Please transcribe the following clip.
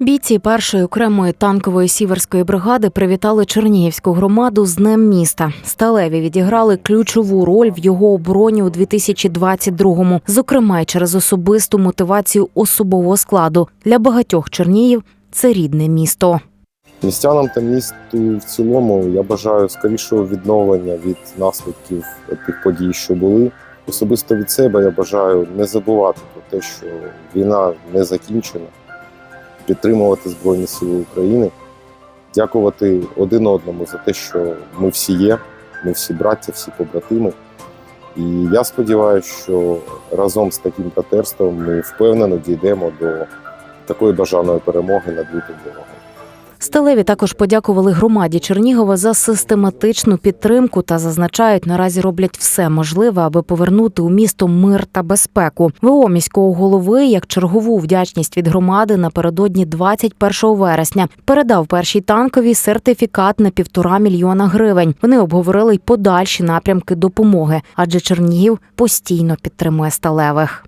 Бійці першої окремої танкової сіверської бригади привітали Чернігівську громаду з Днем міста. Сталеві відіграли ключову роль в його обороні у 2022-му, зокрема й через особисту мотивацію особового складу. Для багатьох Чернігів це рідне місто. Містянам та місту в цілому я бажаю скорішого відновлення від наслідків тих подій, що були. Особисто від себе я бажаю не забувати про те, що війна не закінчена, підтримувати Збройні Сили України, дякувати один одному за те, що ми всі є, ми всі браття, всі побратими. І я сподіваюся, що разом з таким братерством ми впевнено дійдемо до такої бажаної перемоги над лютим ворогом. Сталеві також подякували громаді Чернігова за систематичну підтримку та зазначають, наразі роблять все можливе, аби повернути у місто мир та безпеку. ВО міського голови як чергову вдячність від громади напередодні 21 вересня передав першій танковій сертифікат на півтора мільйона гривень. Вони обговорили й подальші напрямки допомоги, адже Чернігів постійно підтримує сталевих.